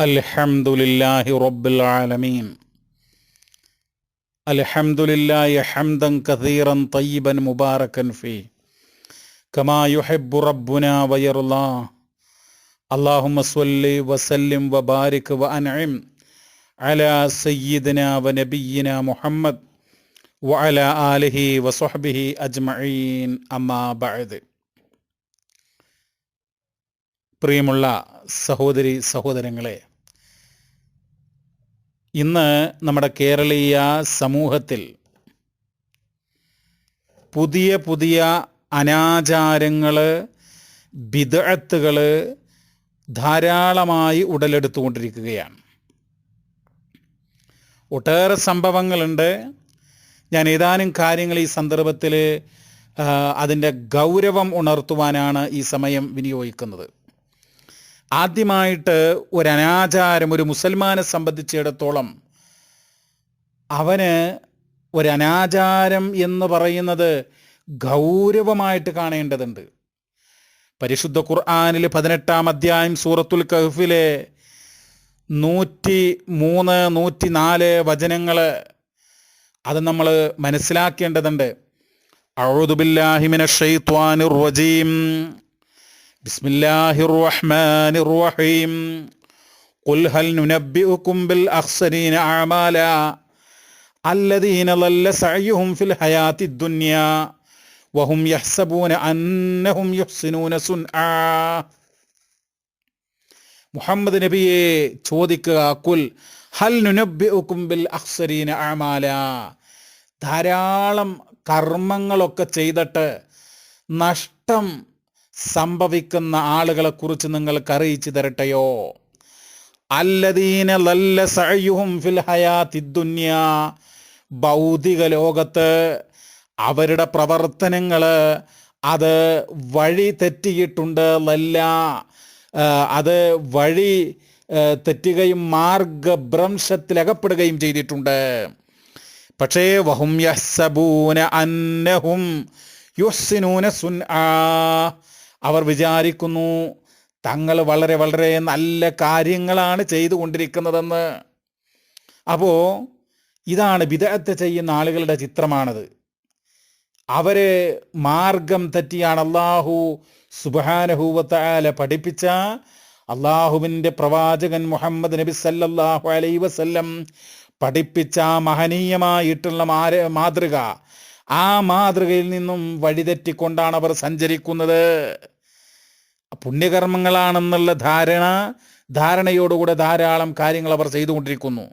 الحمد لله رب العالمين الحمد لله حمدا كثيرا طيبا مباركا فيه كما يحب ربنا ويرضى اللهم صل وسلم وبارك وانعم على سيدنا ونبينا محمد وعلى آله وصحبه أجمعين أما بعد പ്രിയമുള്ള സഹോദരി സഹോദരങ്ങളെ ഇന്ന് നമ്മുടെ കേരളീയ സമൂഹത്തിൽ പുതിയ പുതിയ അനാചാരങ്ങൾ ബിദഴത്തുകൾ ധാരാളമായി ഉടലെടുത്തുകൊണ്ടിരിക്കുകയാണ്. ഒട്ടേറെ സംഭവങ്ങളുണ്ട്. ഞാൻ ഏതാനും കാര്യങ്ങൾ ഈ സന്ദർഭത്തിൽ അതിന്റെ ഗൗരവം ഉണർത്തുവാനാണ് ഈ സമയം വിനിയോഗിക്കുന്നത്. ആദ്യമായിട്ട് ഒരു അനാചാരം ഒരു മുസൽമാനെ സംബന്ധിച്ചിടത്തോളം അവന് ഒരു അനാചാരം എന്ന് പറയുന്നത് ഗൗരവമായിട്ട് കാണേണ്ടതുണ്ട്. പരിശുദ്ധ ഖുർആാനിൽ പതിനെട്ടാം അധ്യായം സൂറത്തുൽ കഹ്ഫിലെ നൂറ്റി മൂന്ന് നൂറ്റി നാല് വചനങ്ങൾ അത് നമ്മൾ മനസ്സിലാക്കേണ്ടതുണ്ട്. അഴുദുബില്ലാഹിമിന ഷെയ്ത്വാനുർ റജീം. بسم الله الرحمن الرحيم قل هل ننبئكم بالأخسرين أعمالا الذين ضل سعيهم في الحياة الدنيا وهم يحسبون أنهم يحسنون صنعا മുഹമ്മദ് നബിയെ ചോദിക്കുക കുൽ ഹൽ നുനബിൽ അഹ്സരീന അമാല ധാരാളം കർമ്മങ്ങളൊക്കെ ചെയ്തിട്ട് നഷ്ടം സംഭവിക്കുന്ന ആളുകളെക്കുറിച്ച് നിങ്ങൾക്ക് അറിയിച്ചു തരട്ടെയോ? അല്ലദീന ഫിൽ ഭൗതിക ലോകത്ത് അവരുടെ പ്രവർത്തനങ്ങൾ അത് വഴി തെറ്റിയിട്ടുണ്ട് ലല്ല. അത് വഴി തെറ്റുകയും മാർഗഭ്രംശത്തിലകപ്പെടുകയും ചെയ്തിട്ടുണ്ട്. പക്ഷേ വഹും യഹ്സബൂന അന്നഹും യുഹ്സിനൂന സുൻ അവർ വിചാരിക്കുന്നു തങ്ങൾ വളരെ വളരെ നല്ല കാര്യങ്ങളാണ് ചെയ്തുകൊണ്ടിരിക്കുന്നതെന്ന്. അപ്പോൾ ഇതാണ് വിദഗ്ധ ചെയ്യുന്ന ആളുകളുടെ ചിത്രമാണത്. അവർ മാർഗം തെറ്റിയാണ് അള്ളാഹു സുബാനഹൂവത്താല പഠിപ്പിച്ച. അള്ളാഹുവിന്റെ പ്രവാചകൻ മുഹമ്മദ് നബി സല്ലാഹു അലൈ വസല്ലം പഠിപ്പിച്ച മഹനീയമായിട്ടുള്ള മാര മാതൃക. ആ മാതൃകയിൽ നിന്നും വഴിതെറ്റിക്കൊണ്ടാണ് അവർ സഞ്ചരിക്കുന്നത്. പുണ്യകർമ്മങ്ങളാണെന്നുള്ള ധാരണ ധാരണയോടുകൂടെ ധാരാളം കാര്യങ്ങൾ അവർ ചെയ്തുകൊണ്ടിരിക്കുന്നു.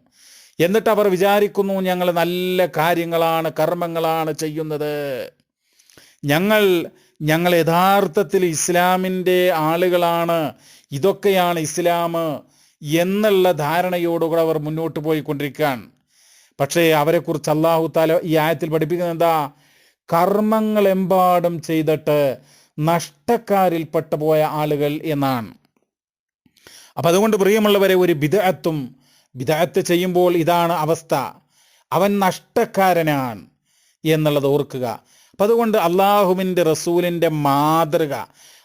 എന്നിട്ട് അവർ വിചാരിക്കുന്നു ഞങ്ങൾ നല്ല കാര്യങ്ങളാണ് കർമ്മങ്ങളാണ് ചെയ്യുന്നത്. ഞങ്ങൾ ഞങ്ങൾ യഥാർത്ഥത്തിൽ ഇസ്ലാമിന്റെ ആളുകളാണ് ഇതൊക്കെയാണ് ഇസ്ലാം എന്നുള്ള ധാരണയോടുകൂടെ അവർ മുന്നോട്ട് പോയിക്കൊണ്ടിരിക്കുകയാണ് പക്ഷേ അവരെക്കുറിച്ച് അള്ളാഹു താല ഈ ആയത്തിൽ പഠിപ്പിക്കുന്നത് എന്താ? കർമ്മങ്ങളെമ്പാടും ചെയ്തിട്ട് നഷ്ടക്കാരിൽപ്പെട്ടു പോയ ആളുകൾ എന്നാണ്. അപ്പം അതുകൊണ്ട് പ്രിയമുള്ളവരെ ഒരു ബിദഅത്തും ബിദഅത്ത് ചെയ്യുമ്പോൾ ഇതാണ് അവസ്ഥ. അവൻ നഷ്ടക്കാരനാണ് എന്നുള്ളത് ഓർക്കുക. അപ്പം അതുകൊണ്ട് അള്ളാഹുവിന്റെ റസൂലിന്റെ മാതൃക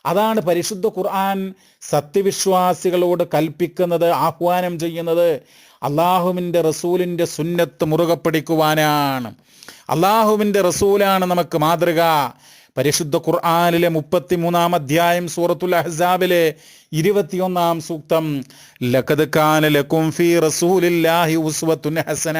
അതാണ് പരിശുദ്ധ ഖുർആൻ സത്യവിശ്വാസികളോട് കൽപ്പിക്കുന്നത് ആഹ്വാനം ചെയ്യുന്നത്. അള്ളാഹുവിന്റെ റസൂലിന്റെ സുന്നത്ത് മുറുകെ പിടിക്കുവാനാണ് അള്ളാഹുവിന്റെ റസൂലാണ് നമുക്ക് മാതൃക. പരിശുദ്ധ ഖുർആാനിലെ മുപ്പത്തി മൂന്നാം അധ്യായം സൂറത്തുൽ അഹ്സാബിലെ ഇരുപത്തിയൊന്നാം സൂക്തം. ലഖദ് കാന ലക്കും ഫീ റസൂലില്ലാഹി ഉസ്വത്തുൻ ഹസന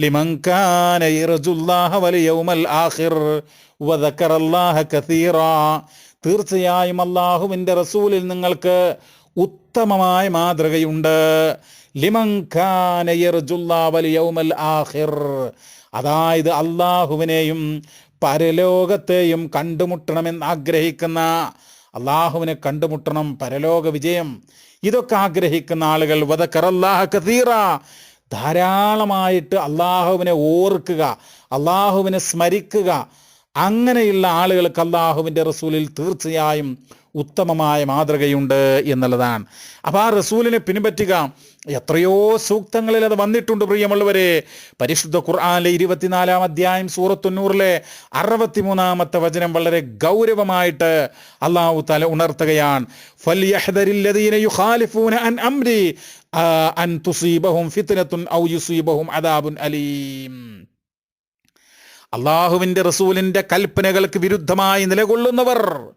ലിമൻ കാന യർജുല്ലാഹ വൽ യൗമൽ ആഖിർ വദക്കറല്ലാഹ കസീറാ. തീർച്ചയായും അള്ളാഹുവിന്റെ റസൂലിൽ നിങ്ങൾക്ക് ഉത്തമമായ മാതൃകയുണ്ട്. ലിമൻ കാന യർജുല്ലാഹ വൽ യൗമൽ ആഖിർ. അതായത് അള്ളാഹുവിനെയും പരലോകത്തെയും കണ്ടുമുട്ടണമെന്ന് ആഗ്രഹിക്കുന്ന അള്ളാഹുവിനെ കണ്ടുമുട്ടണം പരലോക വിജയം. ഇതൊക്കെ ആഗ്രഹിക്കുന്ന ആളുകൾ വധക്കറല്ലാഹീറ ധാരാളമായിട്ട് അള്ളാഹുവിനെ ഓർക്കുക അള്ളാഹുവിനെ സ്മരിക്കുക. അങ്ങനെയുള്ള ആളുകൾക്ക് അള്ളാഹുവിന്റെ റസൂലിൽ തീർച്ചയായും ഉത്തമമായ മാതൃകയുണ്ട് എന്നുള്ളതാണ്. അപ്പോൾ ആ റസൂലിനെ പിൻപറ്റുക. എത്രയോ സൂക്തങ്ങളിൽ അത് വന്നിട്ടുണ്ട് പ്രിയമുള്ളവരെ. പരിശുദ്ധ ഖുർആാനിലെ ഇരുപത്തിനാലാം അധ്യായം സൂറത്തുന്നൂറിലെ അറുപത്തിമൂന്നാമത്തെ വചനം വളരെ ഗൗരവമായിട്ട് അള്ളാഹു തല ഉണർത്തുകയാണ്. അള്ളാഹുവിന്റെ റസൂലിന്റെ കൽപ്പനകൾക്ക് വിരുദ്ധമായി നിലകൊള്ളുന്നവർ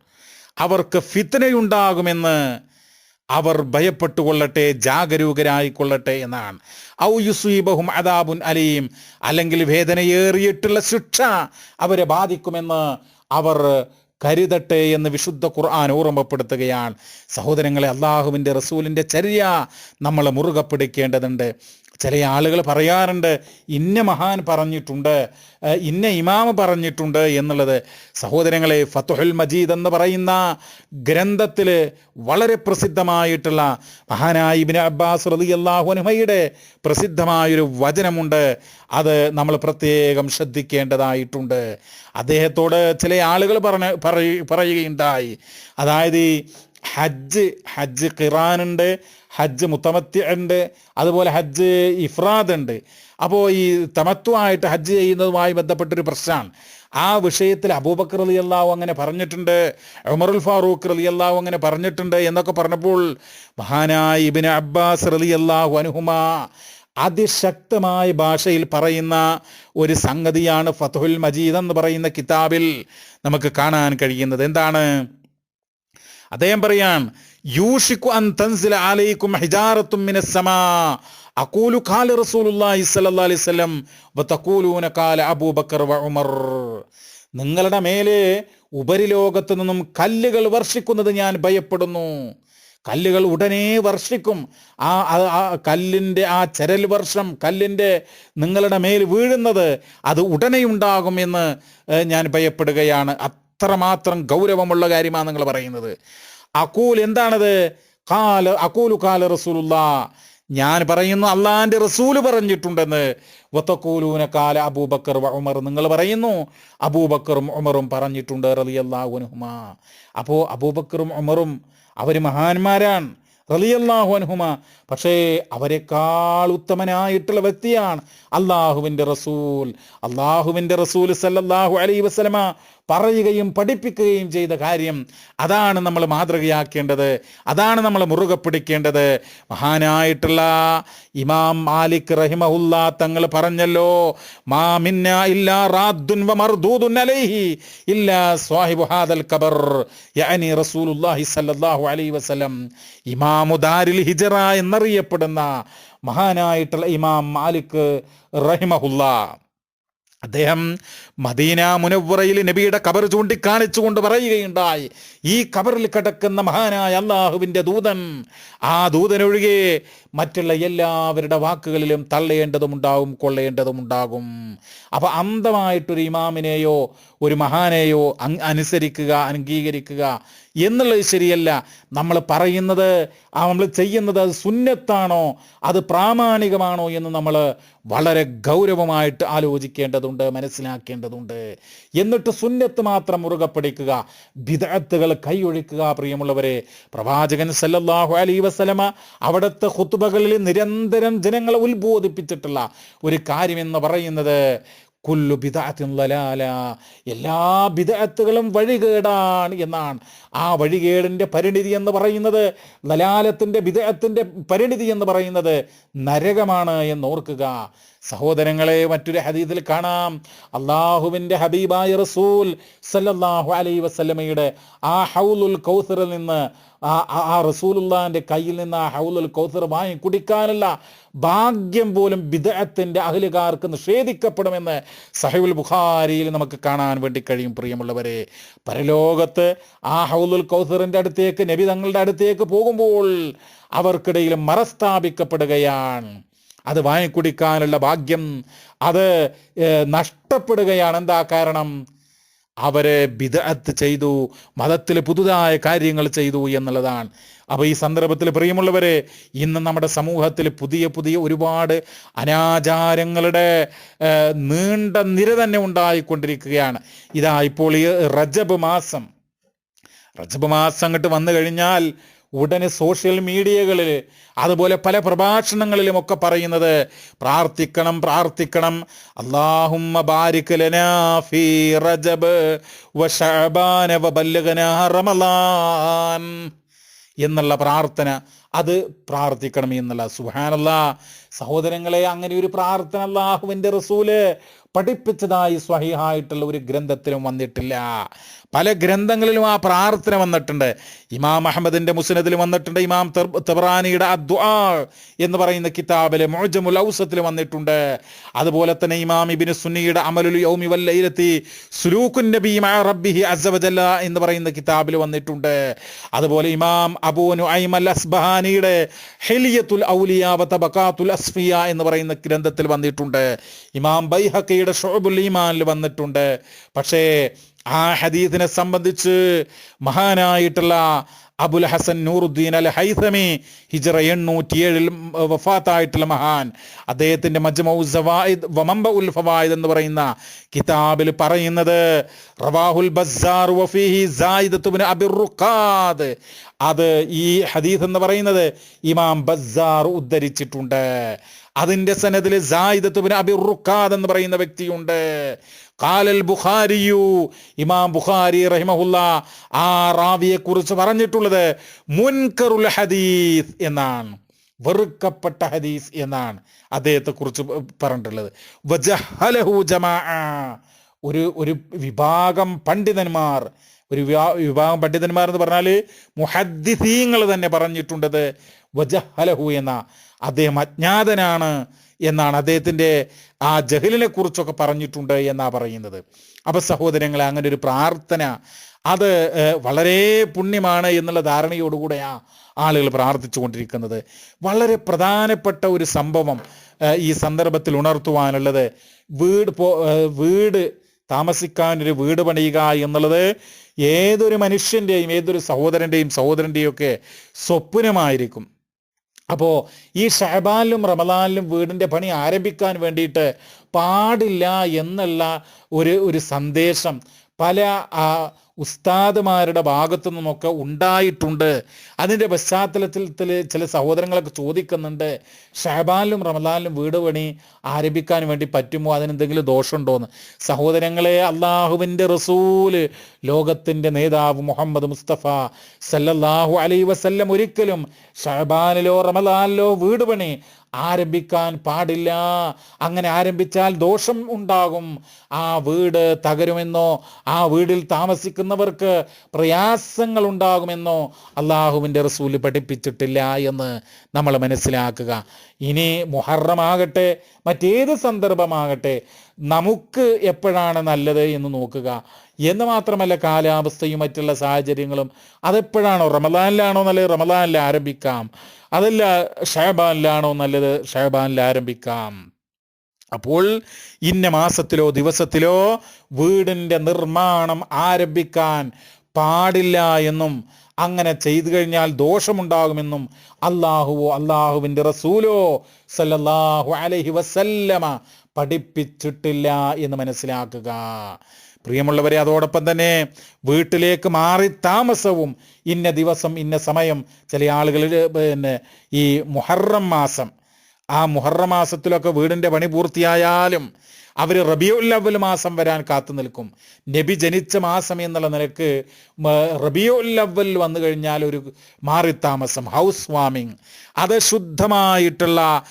അവർക്ക് ഫിത്തനയുണ്ടാകുമെന്ന് അവർ ഭയപ്പെട്ടുകൊള്ളട്ടെ ജാഗരൂകരായിക്കൊള്ളട്ടെ എന്നാണ്. ഔ യുസീബഹും അദാബുൻ അലീം. അല്ലെങ്കിൽ വേദനയേറിയിട്ടുള്ള ശിക്ഷ അവരെ ബാധിക്കുമെന്ന് അവർ കരുതട്ടെ എന്ന് വിശുദ്ധ ഖുർആൻ ഓർമ്മപ്പെടുത്തുകയാണ്. സഹോദരങ്ങളെ അള്ളാഹുവിന്റെ റസൂലിന്റെ ചര്യ നമ്മൾ മുറുകെ പിടിക്കേണ്ടതുണ്ട് ചില ആളുകൾ പറയാറുണ്ട് ഇന്ന മഹാൻ പറഞ്ഞിട്ടുണ്ട് ഇന്ന ഇമാമ് പറഞ്ഞിട്ടുണ്ട് എന്നുള്ളത്. സഹോദരങ്ങളെ ഫത്തുഹുൽ മജീദ് എന്ന് പറയുന്ന ഗ്രന്ഥത്തിൽ വളരെ പ്രസിദ്ധമായിട്ടുള്ള മഹാനായ ഇബിന് അബ്ബാസ് റലി അള്ളാഹുനുമയുടെ പ്രസിദ്ധമായൊരു വചനമുണ്ട്. അത് നമ്മൾ പ്രത്യേകം ശ്രദ്ധിക്കേണ്ടതായിട്ടുണ്ട്. അദ്ദേഹത്തോട് ചില ആളുകൾ പറഞ്ഞ പറയ- പറയുകയുണ്ടായി. അതായത് ഹജ്ജ് ഹജ്ജ് ഖിറാനുണ്ട് ഹജ്ജ് മുത്തമത്തി ഉണ്ട് അതുപോലെ ഹജ്ജ് ഇഫ്രാദ് ഉണ്ട് അപ്പോൾ ഈ തമത്വമായിട്ട് ഹജ്ജ് ചെയ്യുന്നതുമായി ബന്ധപ്പെട്ടൊരു പ്രശ്നമാണ് ആ വിഷയത്തിൽ അബൂബക്കർ അലി അള്ളാഹു അങ്ങനെ പറഞ്ഞിട്ടുണ്ട് ഉമറുൽ ഫാറൂഖ് അലി അള്ളാഹു അങ്ങനെ പറഞ്ഞിട്ടുണ്ട് എന്നൊക്കെ പറഞ്ഞപ്പോൾ മഹാനായ ഇബിൻ അബ്ബാസ് അലി അള്ളാഹു അനുഹുമ അതിശക്തമായ ഭാഷയിൽ പറയുന്ന ഒരു സംഗതിയാണ് ഫതുഹുൽ മജീദ് എന്ന് പറയുന്ന കിതാബിൽ നമുക്ക് കാണാൻ കഴിയുന്നത്. എന്താണ്? അദ്ദേഹം പറയാണ് യൂഷിക്കു അൻ തൻസില അലൈക്കും ഹിജാറത്തും മിന സമാ. അഖൂലു ഖാല റസൂലുള്ളാഹി സ്വല്ലല്ലാഹി അലൈഹി വസല്ലം വതഖൂലൂന ഖാല അബൂബക്കർ വ ഉമർ. നിങ്ങളുടെ മേലെ ഉപരിലോകത്ത് നിന്നും കല്ലുകൾ വർഷിക്കുന്നത് ഞാൻ ഭയപ്പെടുന്നു. കല്ലുകൾ ഉടനെ വർഷിക്കും. ആ കല്ലിന്റെ ആ ചരൽ വർഷം കല്ലിന്റെ നിങ്ങളുടെ മേൽ വീഴുന്നത് അത് ഉടനെ എന്ന് ഞാൻ ഭയപ്പെടുകയാണ്. അത്രമാത്രം ഗൗരവമുള്ള കാര്യമാണ് നിങ്ങൾ പറയുന്നത്. അക്കൂൽ എന്താണത്? കാൽ അക്കൂലു കാല റസൂലുള്ള. ഞാൻ പറയുന്നു അള്ളാഹാന്റെ റസൂൽ പറഞ്ഞിട്ടുണ്ടെന്ന്. വത്തക്കൂലൂന കാല അബൂബക്കർ ഉമർ നിങ്ങൾ പറയുന്നു. അബൂബക്കറും ഉമറും പറഞ്ഞിട്ടുണ്ട് റലി റലിയല്ലാഹുനുഹുമ അപ്പോൾ അബൂബക്കറും ഉമറും അവർ മഹാന്മാരാണ് റലിയല്ലാഹു അൻഹുമ. പക്ഷേ അവരെക്കാൾ ഉത്തമനായിട്ടുള്ള വ്യക്തിയാണ് അള്ളാഹുവിന്റെ റസൂൽ. അള്ളാഹുവിന്റെ റസൂൽ സല്ലല്ലാഹു അലൈ വസല്ലമ. പറയുകയും പഠിപ്പിക്കുകയും ചെയ്ത കാര്യം അതാണ് നമ്മൾ മാതൃകയാക്കേണ്ടത് അതാണ് നമ്മൾ മുറുകെ പിടിക്കേണ്ടത്. മഹാനായിട്ടുള്ള ഇമാം മാലിക് റഹിമഹുല്ല തങ്ങൾ പറഞ്ഞല്ലോ മാമിന്ന ഇല്ല ഇല്ലാ റാദ്ദുൻ വ മർദൂദുൻ അലൈഹി ഇല്ലാ ഹാദൽ ഖബർ യഅനി റസൂലുള്ളാഹി സല്ലല്ലാഹു അലൈഹി വസല്ലം. ഇമാമു ദാരിൽ ഹിജറ എന്നറിയപ്പെടുന്ന മഹാനായിട്ടുള്ള ഇമാം മാലിക് റഹിമഹുല്ല. അദ്ദേഹം മദീന മുനവ്വറയിൽ നബിയുടെ കബർ ചൂണ്ടിക്കാണിച്ചുകൊണ്ട് പറയുകയുണ്ടായി ഈ കബറിൽ കിടക്കുന്ന മഹാനായ അള്ളാഹുവിന്റെ ദൂതൻ ആ ദൂതനൊഴികെ മറ്റുള്ള എല്ലാവരുടെ വാക്കുകളിലും തള്ളേണ്ടതുമുണ്ടാകും കൊള്ളേണ്ടതുമുണ്ടാകും. അപ്പോൾ അന്ധമായിട്ടൊരു ഇമാമിനെയോ ഒരു മഹാനെയോ അനുസരിക്കുക അംഗീകരിക്കുക എന്നുള്ളത് ശരിയല്ല. നമ്മൾ പറയുന്നത് നമ്മൾ ചെയ്യുന്നത് അത് സുന്നത്താണോ അത് പ്രാമാണികമാണോ എന്ന് നമ്മൾ വളരെ ഗൗരവമായിട്ട് ആലോചിക്കേണ്ടതുണ്ട് മനസ്സിലാക്കേണ്ടതുണ്ട്. എന്നിട്ട് സുന്നത്ത് മാത്രം മുറുകെ പിടിക്കുക ബിദഅത്തുകൾ കൈയൊഴിക്കുക പ്രിയമുള്ളവരെ. പ്രവാചകൻ സല്ലല്ലാഹു അലൈഹി വസല്ലമ അവിടുത്തെ ഖുത്ബകളിൽ നിരന്തരം ജനങ്ങളെ ഉത്ബോധിപ്പിച്ചിട്ടുള്ള ഒരു കാര്യം എന്ന് പറയുന്നത് കുല്ലു ബിദാത്തിൻ ലലാല എല്ലാ ബിദഅത്തുകളും വഴികേടാണ് എന്നാണ്. ആ വഴികേടിന്റെ പരിണിതി എന്ന് പറയുന്നത് ലലാലത്തിന്റെ ബിദാത്തിന്റെ പരിണിതി എന്ന് പറയുന്നത് നരകമാണ് എന്ന് ഓർക്കുക. സഹോദരങ്ങളെ മറ്റൊരു ഹദീസിൽ കാണാം. അള്ളാഹുവിന്റെ ഹബീബായ റസൂൽ സല്ലല്ലാഹു അലൈഹി വസല്ലമയുടെ ആ ഹൗലുൽ കൗസറിൽ നിന്ന് ആ ആ- ആ കയ്യിൽ നിന്ന് ആ ഹൗലുൽ കൗസർ വാങ്ങി കുടിക്കാനുള്ള ഭാഗ്യം പോലും ബിദഅത്തിന്റെ അഹലുകാർക്ക് നിഷേധിക്കപ്പെടുമെന്ന് സഹീഹുൽ ബുഖാരിയിൽ നമുക്ക് കാണാൻ വേണ്ടി കഴിയും പ്രിയമുള്ളവരെ. പരലോകത്ത് ആ ഹൗലുൽ കൗസറിന്റെ അടുത്തേക്ക് നബി തങ്ങളുടെ അടുത്തേക്ക് പോകുമ്പോൾ അവർക്കിടയിൽ മറസ്ഥാപിക്കപ്പെടുകയാണ്. അത് വാങ്ങിക്കുടിക്കാനുള്ള ഭാഗ്യം അത് നഷ്ടപ്പെടുകയാണ്. എന്താ കാരണം? അവരെ ബിദഅത്ത് ചെയ്തു മതത്തിൽ പുതുതായ കാര്യങ്ങൾ ചെയ്തു എന്നുള്ളതാണ്. അപ്പോൾ ഈ സന്ദർഭത്തിൽ പ്രിയമുള്ളവരെ ഇന്ന് നമ്മുടെ സമൂഹത്തിൽ പുതിയ പുതിയ ഒരുപാട് അനാചാരങ്ങളുടെ നീണ്ട നിര തന്നെ ഉണ്ടായിക്കൊണ്ടിരിക്കുകയാണ്. ഇതാ ഇപ്പോൾ ഈ റജബ് മാസം. റജബ് മാസം അങ്ങോട്ട് വന്നു കഴിഞ്ഞാൽ ഉടനെ സോഷ്യൽ മീഡിയകളിൽ അതുപോലെ പല പ്രഭാഷണങ്ങളിലും ഒക്കെ പറയുന്നത് പ്രാർത്ഥിക്കണം പ്രാർത്ഥിക്കണം അള്ളാഹുമ്മ ബാരിക് ലനാ ഫീ റജബ് വ വ റമളാൻ എന്നുള്ള പ്രാർത്ഥന. അത് പ്രാർത്ഥിക്കണം എന്നുള്ള സുഹാനല്ല സഹോദരങ്ങളെ അങ്ങനെ ഒരു പ്രാർത്ഥന അള്ളാഹുവിന്റെ റസൂൽ പഠിപ്പിച്ചതായി സ്വഹിഹായിട്ടുള്ള ഒരു ഗ്രന്ഥത്തിലും വന്നിട്ടില്ല. പല ഗ്രന്ഥങ്ങളിലും ആ പ്രാർത്ഥന വന്നിട്ടുണ്ട്. ഇമാം അഹമ്മദിന്റെ മുസ്നദിൽ വന്നിട്ടുണ്ട്. ഇമാം തെബ്രാനിയുടെ അദ്വാ എന്ന് പറയുന്ന കിതാബിൽ മോജമുൽ ഔസത്തിൽ വന്നിട്ടുണ്ട്. അതുപോലെ തന്നെ ഇമാം ഇബിന് സുന്നിയുടെ അമലുൽ യൗമി വല്ലയിലെത്തി സുലൂക്കുൻ നബി റബ്ബിഹി അസവജല്ല എന്ന് പറയുന്ന കിതാബിൽ വന്നിട്ടുണ്ട്. അതുപോലെ ഇമാം അബൂനു ഐമൽ അസ്ബഹാനിയുടെ ഹെലിയത്തുൽ ഔലിയ തബക്കാത്തുൽ അസ്ഫിയ എന്ന് പറയുന്ന ഗ്രന്ഥത്തിൽ വന്നിട്ടുണ്ട്. ഇമാം ബൈഹക്കയുടെ ഷോബുൽ ഈമാനിൽ വന്നിട്ടുണ്ട്. പക്ഷേ ആ ഹദീസിനെ സംബന്ധിച്ച് മഹാനായിട്ടുള്ള അബുൽ ഹസൻ നൂറുദ്ദീൻ അൽ ഹൈസമി ഹിജറ എണ്ണൂറ്റി ഏഴിൽ വഫാത്തായിട്ടുള്ള മഹാൻ. അദ്ദേഹത്തിന്റെ ഉൽ ഫവായിദ് എന്ന് പറയുന്ന കിതാബിൽ പറയുന്നത് റവാഹുൽ ബസ്സാർ വഫീഹി സായിദത്ത് ഇബ്നു അബിർ റുഖാദ്. അത് ഈ ഹദീസ് എന്ന് പറയുന്നത് ഇമാം ബസ്സാർ ഉദ്ധരിച്ചിട്ടുണ്ട്. അതിന്റെ സനദിൽ സായിദത്തുബിന് ഇബ്നു അബിർ റുഖാദ് എന്ന് പറയുന്ന വ്യക്തിയുണ്ട്. കാലൽ ബുഖാരിയു. ഇമാം ബുഖാരി റഹിമഹുല്ല ആ റാവിയെ കുറിച്ച് പറഞ്ഞിട്ടുള്ളത് മുൻകറുൽ ഹദീസ് എന്നാണ്. വെറുക്കപ്പെട്ട ഹദീസ് എന്നാണ് അദ്ദേഹത്തെ കുറിച്ച് പറഞ്ഞിട്ടുള്ളത്. വജഹലഹു. ഒരു ഒരു വിഭാഗം പണ്ഡിതന്മാർ ഒരു വിഭാ- വിഭാഗം പണ്ഡിതന്മാർ എന്ന് പറഞ്ഞാൽ മുഹദ്ദിസീങ്ങൾ തന്നെ പറഞ്ഞിട്ടുണ്ടത് വജഹലഹു എന്ന. അദ്ദേഹം അജ്ഞാതനാണ്. എന്നാണ് അദ്ദേഹത്തിന്റെ ആ ജഹലിനെ കുറിച്ചൊക്കെ പറഞ്ഞിട്ടുണ്ട് എന്നാണ് പറയുന്നത്. അപ്പം സഹോദരങ്ങളെ അങ്ങനെ ഒരു പ്രാർത്ഥന അത് വളരെ പുണ്യമാണ് എന്നുള്ള ധാരണയോടുകൂടെയാണ് ആളുകൾ പ്രാർത്ഥിച്ചു കൊണ്ടിരിക്കുന്നത് വളരെ പ്രധാനപ്പെട്ട ഒരു സംഭവം ഈ സന്ദർഭത്തിൽ ഉണർത്തുവാനുള്ളത് വീട് വീട് താമസിക്കാൻ ഒരു വീട് പണിയുക എന്നുള്ളത് ഏതൊരു മനുഷ്യന്റെയും ഏതൊരു സഹോദരന്റെയും സഹോദരന്റെയും ഒക്കെ സ്വപ്നമായിരിക്കും. അപ്പോൾ ഈ ഷഹബാനിലും റമദാനിലും വീടിന്റെ പണി ആരംഭിക്കാൻ വേണ്ടിയിട്ട് പാടില്ല എന്നുള്ള ഒരു ഒരു സന്ദേശം. പല ഉസ്താദുമാരുടെ ഭാഗത്തു നിന്നൊക്കെ ഉണ്ടായിട്ടുണ്ട്. അതിന്റെ പശ്ചാത്തലത്തിൽ ചില സഹോദരങ്ങളൊക്കെ ചോദിക്കുന്നുണ്ട് ഷഹബാനിലും റമദാനിലും വീട് പണി ആരംഭിക്കാൻ വേണ്ടി പറ്റുമോ? അതിനെന്തെങ്കിലും ദോഷമുണ്ടോയെന്ന് സഹോദരങ്ങളെ അള്ളാഹുവിന്റെ റസൂൽ ലോകത്തിന്റെ നേതാവ് മുഹമ്മദ് മുസ്തഫ സല്ലല്ലാഹു അലൈ വസല്ലം ഒരിക്കലും ഷഹബാനിലോ റമദാനിലോ വീട് പണി ആരംഭിക്കാൻ പാടില്ല. അങ്ങനെ ആരംഭിച്ചാൽ ദോഷം ഉണ്ടാകും. ആ വീട് തകരുമെന്നോ ആ വീടിൽ താമസിക്കുന്നവർക്ക് പ്രയാസങ്ങൾ ഉണ്ടാകുമെന്നോ അള്ളാഹുവിന്റെ റസൂൽ പഠിപ്പിച്ചിട്ടില്ല എന്ന് നമ്മൾ മനസ്സിലാക്കുക. ഇനി മുഹറമാകട്ടെ മറ്റേത് സന്ദർഭമാകട്ടെ നമുക്ക് എപ്പോഴാണ് നല്ലത് എന്ന് നോക്കുക. എന്ന് മാത്രമല്ല കാലാവസ്ഥയും മറ്റുള്ള സാഹചര്യങ്ങളും അതെപ്പോഴാണോ? റമദാനിലാണോ നല്ലത്? റമദാനിൽ ആരംഭിക്കാം. അതല്ല ഷഹബാനിലാണോ നല്ലത്? ഷഹബാനിൽ ആരംഭിക്കാം. അപ്പോൾ ഇന്ന മാസത്തിലോ ദിവസത്തിലോ വീടിന്റെ നിർമ്മാണം ആരംഭിക്കാൻ പാടില്ല എന്നും അങ്ങനെ ചെയ്തു കഴിഞ്ഞാൽ ദോഷമുണ്ടാകുമെന്നും അള്ളാഹുവോ അള്ളാഹുവിന്റെ റസൂലോ സല്ലല്ലാഹു അലൈഹി വസല്ലമ പഠിപ്പിച്ചിട്ടില്ല എന്ന് മനസ്സിലാക്കുക. പ്രിയമുള്ളവരെ അതോടൊപ്പം തന്നെ വീട്ടിലേക്ക് മാറി താമസവും ഇന്ന ദിവസം ഇന്ന സമയം ചില ആളുകളിൽ പിന്നെ ഈ മുഹറം മാസം ആ മുഹറം മാസത്തിലൊക്കെ വീടിന്റെ പണി പൂർത്തിയായാലും അവർ റബിയുൽ അവൽ മാസം വരാൻ കാത്തു നിൽക്കും. നബി ജനിച്ച മാസം എന്നുള്ള നിലയ്ക്ക് റബിയുല്ലവൽ വന്നു കഴിഞ്ഞാൽ ഒരു മാറിത്താമസം ഹൗസ് വാമിങ്. അത് ശുദ്ധമായിട്ടുള്ള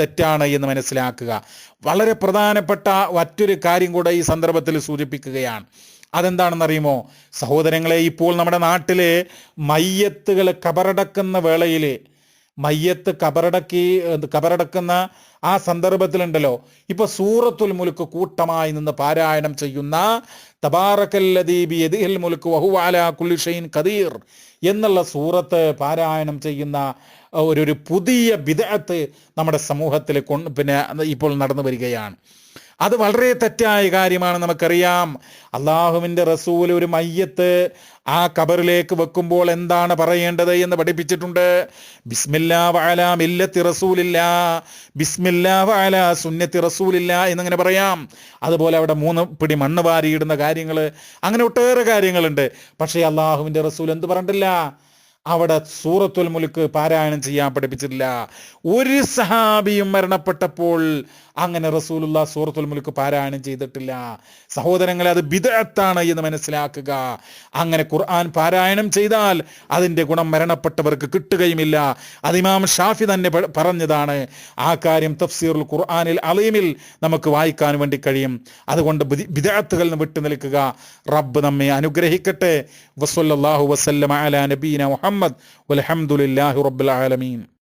തെറ്റാണ് എന്ന് മനസ്സിലാക്കുക. വളരെ പ്രധാനപ്പെട്ട മറ്റൊരു കാര്യം കൂടെ ഈ സന്ദർഭത്തിൽ സൂചിപ്പിക്കുകയാണ്. അതെന്താണെന്നറിയുമോ? സഹോദരങ്ങളെ ഇപ്പോൾ നമ്മുടെ നാട്ടിലെ മയ്യത്തുകൾ കബറടക്കുന്ന വേളയിൽ മയ്യത്ത് കബറടക്കി കബറടക്കുന്ന ആ സന്ദർഭത്തിലുണ്ടല്ലോ. ഇപ്പൊ സൂറത്തുൽ മുലുക്ക് കൂട്ടമായി നിന്ന് പാരായണം ചെയ്യുന്ന തബാറക്കല്ലദീബി യദിഹിൽ മുലുക്ക് വഹുവാല കുല്ലിഷൈൻ ഖദീർ എന്നുള്ള സൂറത്ത് പാരായണം ചെയ്യുന്ന ഒരു പുതിയ വിദഗ്ധത്ത് നമ്മുടെ സമൂഹത്തിൽ പിന്നെ ഇപ്പോൾ നടന്നു വരികയാണ്. അത് വളരെ തെറ്റായ കാര്യമാണ് നമുക്കറിയാം. അള്ളാഹുവിന്റെ റസൂൽ ഒരു മയ്യത്ത് ആ കബറിലേക്ക് വെക്കുമ്പോൾ എന്താണ് പറയേണ്ടത് എന്ന് പഠിപ്പിച്ചിട്ടുണ്ട്. ബിസ്മില്ലാ വാലാ മില്ലത്തി റസൂലില്ല ബിസ്മില്ലാ വാല സുന്നത്തി റസൂലില്ല എന്നിങ്ങനെ പറയാം. അതുപോലെ അവിടെ മൂന്ന് പിടി മണ്ണ് വാരിയിടുന്ന കാര്യങ്ങൾ അങ്ങനെ ഒട്ടേറെ കാര്യങ്ങളുണ്ട്. പക്ഷേ അള്ളാഹുവിന്റെ റസൂൽ എന്ത് പറഞ്ഞിട്ടില്ല? അവിടെ സൂറത്തുൽ മുലുക്ക് പാരായണം ചെയ്യാൻ പഠിപ്പിച്ചിട്ടില്ല. ഒരു സഹാബിയും മരണപ്പെട്ടപ്പോൾ അങ്ങനെ റസൂലുള്ള സൂറത്തുൽ മുൽക്ക് പാരായണം ചെയ്തിട്ടില്ല. സഹോദരങ്ങളെ അത് ബിദഅത്താണ് എന്ന് മനസ്സിലാക്കുക. അങ്ങനെ ഖുർആൻ പാരായണം ചെയ്താൽ അതിന്റെ ഗുണം മരണപ്പെട്ടവർക്ക് കിട്ടുകയുമില്ല. അതിമാം ഷാഫി തന്നെ പറഞ്ഞതാണ്. ആ കാര്യം തഫ്സീറുൽ ഖുർആനിൽ അലീമിൽ നമുക്ക് വായിക്കാൻ വേണ്ടി കഴിയും. അതുകൊണ്ട് ബിദ- ബിദഅത്തുകളിൽ നിന്ന് വിട്ടു നിൽക്കുക. റബ്ബ് നമ്മെ അനുഗ്രഹിക്കട്ടെ. വസല്ലല്ലാഹു വസല്ലമ അലാ നബീന മുഹമ്മദ്. വൽഹംദുലില്ലാഹി റബ്ബിൽ ആലമീൻ.